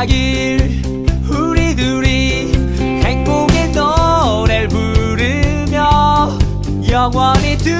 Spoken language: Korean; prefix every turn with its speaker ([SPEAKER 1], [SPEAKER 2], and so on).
[SPEAKER 1] 가길 우리 둘이 행복의 노래를 부르며 영원히 두